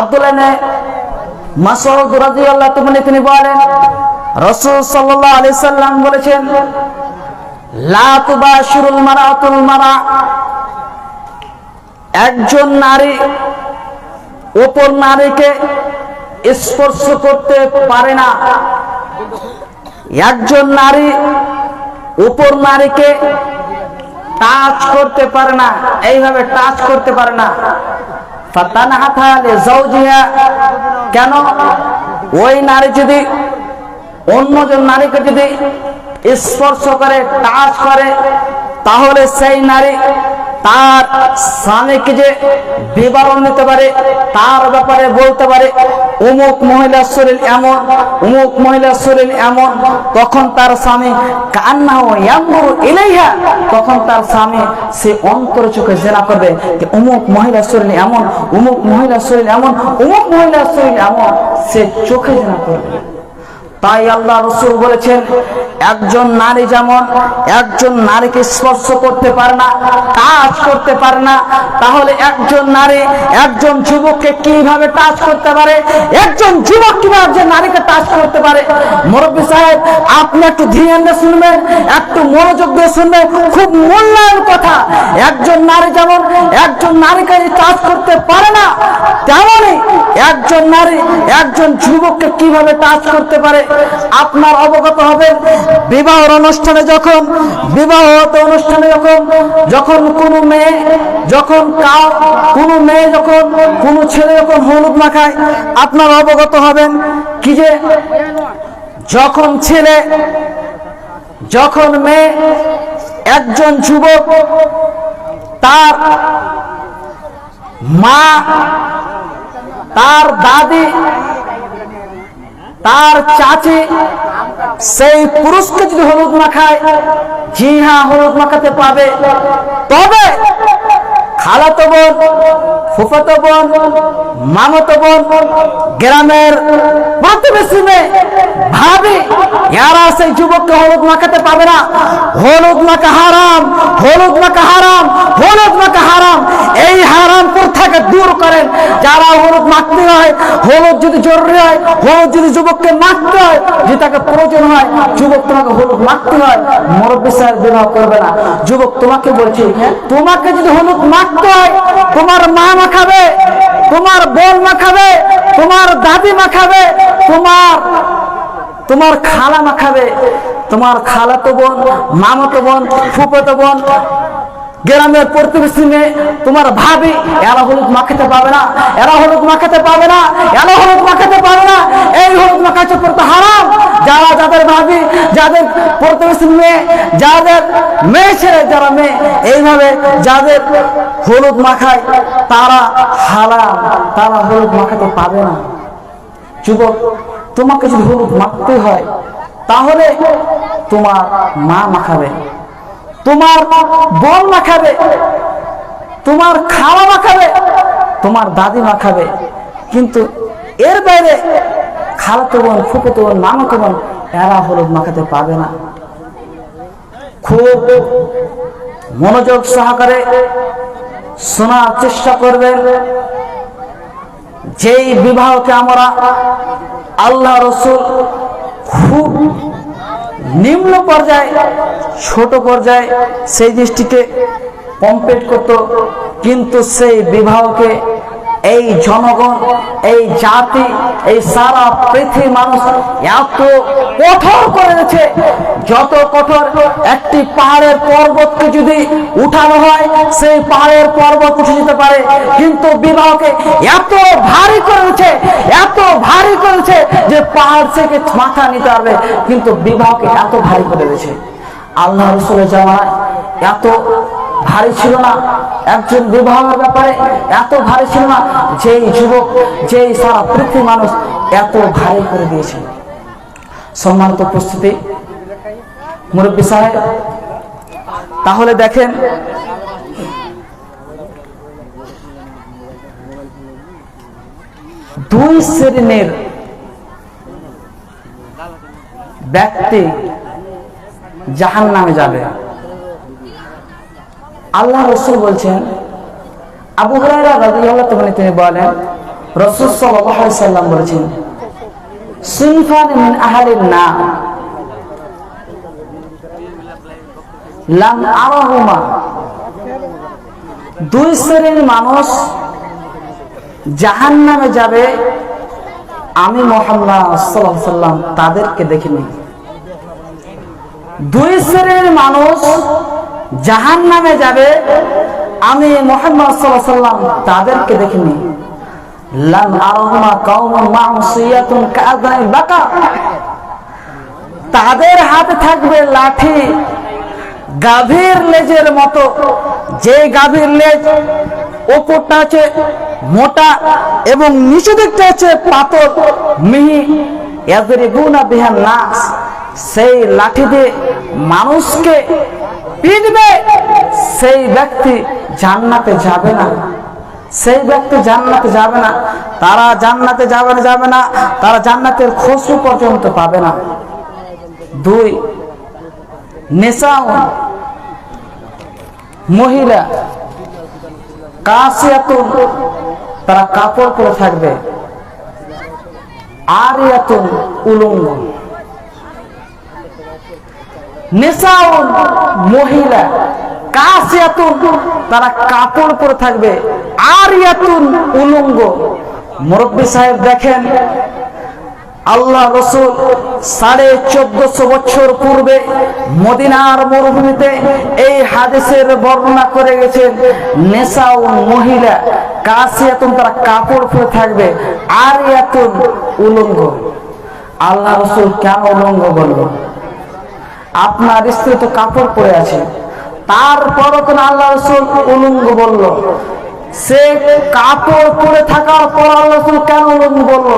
আব্দুল্লাহ রাদিয়াল্লাহু তাআলা তিনি বলেন, রাসূল সাল্লাম বলেছেন একজন নারী অপর নারীকে স্পর্শ করতে পারে না। একজন নারী উপর নারীকে টাচ করতে পারে না। এইভাবে টাচ করতে পারে না। কেন? ওই নারী যদি অন্যজন নারীকে যদি স্পর্শ করে টাচ করে তাহলে সেই নারী তার স্বামীকে যে বিবরণ নিতে পারে, তার ব্যাপারে বলতে পারে, অমুক মহিলার শরীর এমন, অমুক মহিলার শরীর এমন। তখন তার স্বামী কান্না ইয়াম্বুর ইলাইহা। তখন তার স্বামী সে অন্তর চোখে জেনা করবে যে, অমুক মহিলার শরীর এমন, অমুক মহিলার শরীর এমন, অমুক মহিলার শরীর এমন। সে চোখে জেনা করবে। তাই আল্লাহ রসুল বলেছেন একজন নারী যেমন একজন নারীকে স্পর্শ করতে পারে না টাচ করতে পারে না, তাহলে একজন নারী একজন যুবককে কীভাবে টাচ করতে পারে? একজন যুবক কীভাবে একজন নারীকে টাচ করতে পারে? মুরব্বী সাহেব, আপনি একটু দিয়ে শুনবেন, একটু মনোযোগ দিয়ে শুনবেন, খুব মূল্যায়ন কথা। একজন নারী যেমন একজন নারীকে টাচ করতে পারে না তেমনই একজন নারী একজন যুবককে কীভাবে টাচ করতে পারে? আপনার অবগত হবে বিবাহ অনুষ্ঠানে যখন, বিবাহ অনুষ্ঠানে যখন যখন কোনো মেয়ে, যখন কাউ কোনো মেয়ে যখন, কোনো ছেলে যখন হলুদ মাখায়, আপনার অবগত হবেন কি যে যখন ছেলে, যখন মেয়ে, একজন যুবক, তার মা, তার দাদি, তার চাচি সেই পুরুষকে যদি হলুদ মাখায় জি হ্যাঁ হলুদ মাখাতে পাবে তবে খালাতো বোন, ফুফাতো বোন, মামাতো বোন, গ্রামের প্রতিবেশী মেয়ে এরা সেই যুবককে হলুদ মাখাতে পাবে না। হলুদ মাখা হারাম, হলুদ মাখা হারাম, হলুদ মাখা হারাম। এই হারাম প্রথাকে দূর করেন, যারা হলুদ মাখতে হয়, হলুদ যদি জরুরি হয়, হলুদ যদি যুবককে মাখতে হয়, যদি তাকে প্রয়োজন হয়, যুবক তোমাকে হলুদ মাখতে হয়, মুরব্বী বিবাহ করবে না। যুবক তোমাকে বলছি, তোমাকে যদি হলুদ মাখতে তোমার মা মাখাবে তোমার বোন মাখাবে তোমার দাদি মাখাবে তোমার তোমার খালা মাখাবে তোমার খালাতো বোন মামা মামাতো বোন, ফুফাতো বোন গ্রামের প্রতিবেশী মেয়ে তোমার ভাবি, এরা হলুদ মাখাতে পাবে না, এরা হলুদ মাখাতে পাবে না, এরা হলুদ মাখাতে পাবে না, এই হলুদ মাখাচ্ছে পড়তে হারাম। যারা যাদের ভাবি, যাদের প্রতিবেশী মেয়ে যাদের মেয়ে ছেলে, যারা মেয়ে, এইভাবে যাদের হলুদ মাখায়, তারা হারাম, তারা হলুদ মাখাতে পাবে না। যুবক, তোমাকে যদি হলুদ মাখতে হয়, তাহলে তোমার মা মাখাবে। তোমার বোন মাখাবে তোমার খাওয়া না খাবে? তোমার দাদি না খাবে? কিন্তু এর বাইরে খালাতো বোন ফুপতো বোন মামাতো বোন, এরা হলুদ মাখাতে পাবে না। খুব মনোযোগ সহকারে শোনার চেষ্টা করবেন। যেই বিবাহকে আমরা আল্লাহ রসুল খুব নিম্ন পর্যায়ে ছোট পর্যায়ে সেই দৃষ্টিতে কমপ্লিট করত কিন্তু সেই বিবাহকে এই জনগণ, এই জাতি, এই সারা পৃথিবী মানুষ এত কঠোর করেছে, যত কঠোর একটি পাহাড়ের পর্বতকে যদি উঠানো হয়, সেই পাহাড়ের পর্বত উঠে যেতে পারে। কিন্তু বিবাহকে এত ভারী করেছে, এত ভারী করেছে যে পাহাড় থেকে মাথা নিতে পারবে। কিন্তু বিবাহকে এত ভারী করে দিয়েছে। আল্লাহ রসুলের জামানায় এত ভারী ছিল না। একজন বিবাহের ব্যাপারে এত ভারী ছিল না যেই যুবক, যেই সারা পৃথিবী মানুষ এত ভারী করে দিয়েছে। সম্মানিত উপস্থিতি, মুরব্বী সাহেব, তাহলে দেখেন, দুই শ্রেণির ব্যক্তি জাহান নামে যাবে। আল্লাহ রসুল বলছেন, আবু হুরায়রা তিনি বলেন, রসুল সাল্লাম বলেছেন আরাহুমা, দুই শ্রেণির মানুষ জাহান নামে যাবে, আমি মোহাম্মদ তাদেরকে দেখিনি। দুই শ্রেণির মানুষ জাহান নামে যাবে, আমি মোহাম্মদ সাল্লাম তাদেরকে দেখিনি। তাদের হাতে থাকবে লাঠি, গাভীর লেজের মতো। যে গাভীর লেজ ওপরটা আছে মোটা এবং নিচে দিকটা আছে পাতল, মিহি। বিহান নাস, সেই লাঠি দিয়ে মানুষকে পিটবে সেই ব্যক্তি জান্নাতে যাবে না। সেই ব্যক্তি জান্নাতে যাবে না। তারা জান্নাতে যাবে না যাবে না, তারা জান্নাতের খুশবু পর্যন্ত পাবে না। দুই নেশাও মহিলা, কাশিয়াতুন, তারা কাপড় পরে থাকবে। আর ইয়াতুন উলঙ্গ। নেশাউন মহিলা, কাশিয়াতুন, তারা কাপড় পরে থাকবে। আর ইয়াতুন উলঙ্গ। মুরব্বী সাহেব দেখেন, আল্লাহ রসুল সাড়ে চোদ্দশো বছর পূর্বে মদিনার মরুভূমিতে এই হাদিসের বর্ণনা করে গেছেন নেশাও মহিলা, কাশিয়াতুন, তারা কাপড় পরে থাকবে। আর ইয়াতুন উলঙ্গ। আল্লাহ রসুল কেন উলঙ্গ বলল? আপনার স্ত্রী তো কাপড় পরে আছে। তারপরও কোন আল্লাহ রসুল উলঙ্গ বলল। সে কাপড় পরে থাকার পর আল্লাহ রসুল কেন উলঙ্গ বলল?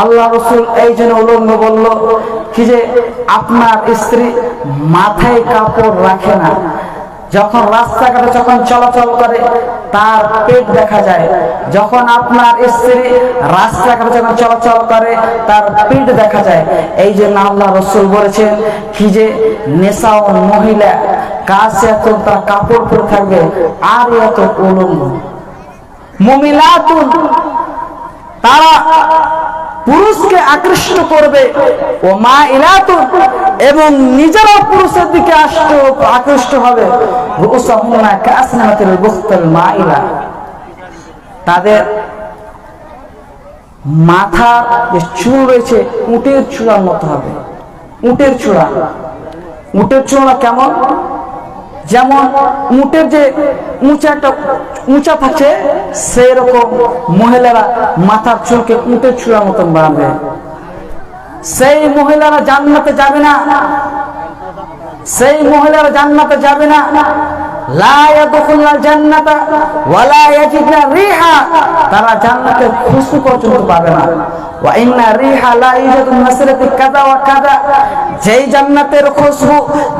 আল্লাহ রসুল এই জন্য উলঙ্গ বলল কি যে আপনার স্ত্রী মাথায় কাপড় রাখে না। যখন রাস্তাঘাটে যখন চলাচল করে তার পেট দেখা যায়। যখন আপনার স্ত্রী রাস্তাঘাটে যখন চলাচল করে, তার পেট দেখা যায়। এই জন্য আল্লাহ রসুল বলেছেন, কি যে নেশা নেশাও মহিলা, কাছে এত তার কাপড় পরে থাকবে, আর এত উলঙ্গ মমিলাতুন তারা পুরুষকে আকৃষ্ট করবে। ও মা ইলাতুন এবং নিজেরাও পুরুষের দিকে আকৃষ্ট হবে। তাদের মাথা যে চুল রয়েছে, উটের চূড়ার মতো হবে। উটের চূড়া। উটের চূড়া কেমন? যেমন উটের যে উঁচা একটা উঁচা থাকে সেই রকম মহিলারা মাথার চুলকে উঁটের চূড়ার মতন বাড়াবে সেই মহিলারা জান্নাতে যাবে না। সেই মহিলারা জান্নাতে যাবে না। তারা পর্যন্ত পাবে না। যেই জান্নাতের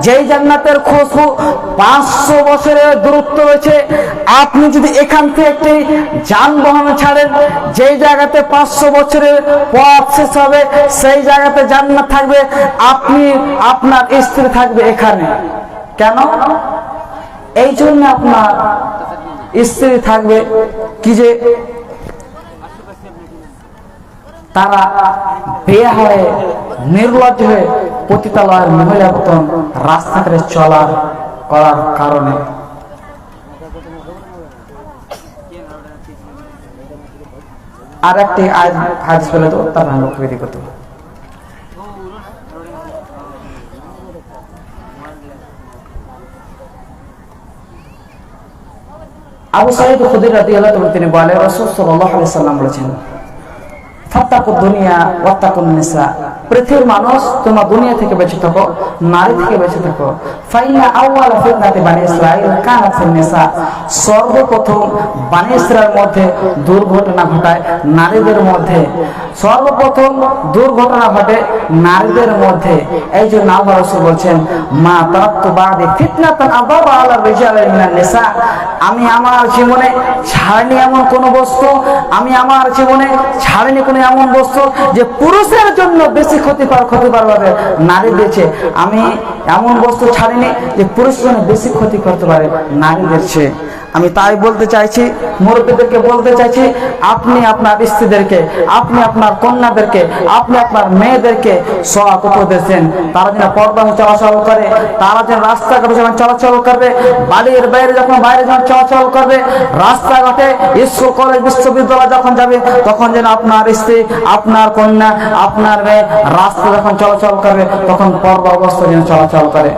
যেই জান্নাতের 500 বছরের দূরত্ব রয়েছে, আপনি যদি এখান থেকে একটি যানবাহন ছাড়েন, যেই জায়গাতে 500 বছরের পথ শেষ হবে, সেই জায়গাতে জান্নাত থাকবে, আপনি আপনার স্ত্রী থাকবে এখানে। কেন? এই জন্য আপনার স্ত্রী থাকবে কি যে তারা বিয়ে হয়ে নির্লজ্জ হয়ে পতিতালয়ের মহিলা মতন রাস্তাঘাটে চলার করার কারণে। আর একটি আজ হাজ ফেলে তো, তার লক্ষ্য করতে আবু সাইদ খুদির রাদিয়াল্লাহু তাআলা তিনি বলে রসুল সাল্লাহ সাল্লাম বলেছেন ফাত্তাকু দুনিয়া ওয়াত্তাকুন নিসা। পৃথিবীর মানুষ তোমরা দুনিয়া থেকে বেঁচে থাকো, নারী থেকে বেঁচে থাকো। ফাইনা আউয়ালা ফিতনাতি বানি ইসরাঈল কানাত নিসা। সর্বপ্রথম বানি ইসরায়েলের মধ্যে দুর্ঘটনা ঘটায় নারীদের মধ্যে। সর্বপ্রথম দুর্ঘটনা ঘটে নারীদের মধ্যে। এই জন্য আল্লাহ রাসূল বলছেন, মা তারাক্তু বাদি ফিতনাতান আযাবা আলা রিজালি মিনান নিসা। আমি আমার জীবনে ছাড়নি এমন কোন বস্তু, আমি আমার জীবনে ছাড়িনি কোনো এমন বস্তু যে পুরুষের জন্য বেশি ক্ষতিকর ক্ষতিকর ভাবে নারী দিয়েছে আমি এমন বস্তু ছাড়িনি যে পুরুষ বেশি ক্ষতি করতে পারে নারী দিয়েছে আমি তাই বলতে চাইছি, মুরব্বীদেরকে বলতে চাইছি, আপনি আপনার স্ত্রীদেরকে, আপনি আপনার কন্যাদেরকে, আপনি আপনার মেয়েদেরকে সৎ উপদেশ দেন তারা যেন পর্দা চলাচল করে, তারা যেন রাস্তাঘাটে যখন চলাচল করবে বাড়ির বাইরে যখন বাইরে যখন চলাচল করবে, রাস্তাঘাটে স্কুল, কলেজ, বিশ্ববিদ্যালয় যখন যাবে, তখন যেন আপনার স্ত্রী, আপনার কন্যা, আপনার মেয়ে রাস্তা যখন চলাচল করবে, তখন পর্দা অবস্থা যেন চলাচল করে।